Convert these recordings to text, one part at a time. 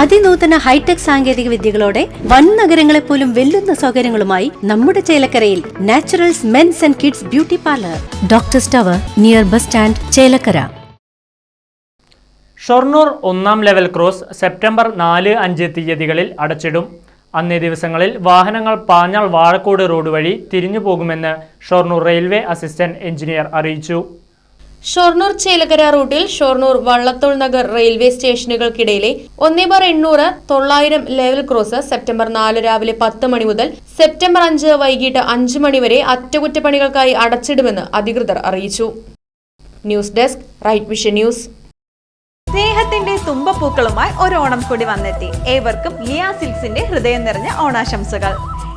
അതിനൂതന hi tech സാങ്കേതിക വിദ്യകളോടെ വൻ നഗരങ്ങളെ പോലും വെല്ലുന്ന സൗകര്യങ്ങളുമായി നമ്മുടെ ചേലക്കരയിൽ naturals men's and kids beauty parlour. Doctor tower near bus stand Chelakkara. Shoranur ഒന്നാം ലെവൽ ക്രോസ് സെപ്റ്റംബർ നാല് അഞ്ച് തീയതികളിൽ അടച്ചിടും. അന്നേ ദിവസങ്ങളിൽ വാഹനങ്ങൾ പാഞ്ഞാൾ വാഴക്കോട് റോഡ് വഴി തിരിഞ്ഞു പോകുമെന്ന് ഷൊർണൂർ റെയിൽവേ അസിസ്റ്റന്റ് എഞ്ചിനീയർ അറിയിച്ചു. ഷൊർണൂർ ചേലകര റൂട്ടിൽ ഷൊർണൂർ വള്ളത്തോൾ നഗർ റെയിൽവേ സ്റ്റേഷനുകൾക്കിടയിലെ ഒന്നേ ബാർ എണ്ണൂറ് തൊള്ളായിരം ലെവൽ ക്രോസ് സെപ്റ്റംബർ നാല് രാവിലെ പത്ത് മണി മുതൽ സെപ്റ്റംബർ അഞ്ച് വൈകിട്ട് അഞ്ച് മണിവരെ അറ്റകുറ്റപ്പണികൾക്കായി അടച്ചിടുമെന്ന് അധികൃതർ അറിയിച്ചു. News desk right vision news. സ്നേഹത്തിന്റെ തുമ്പപ്പൂക്കളുമായി ഒരു ഓണം കൂടി വന്നെത്തി. ഏവർക്കും ലിയാ സിൽക്സിന്റെ ഹൃദയം നിറഞ്ഞ ഓണാശംസകൾ.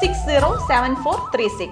six zero seven four three six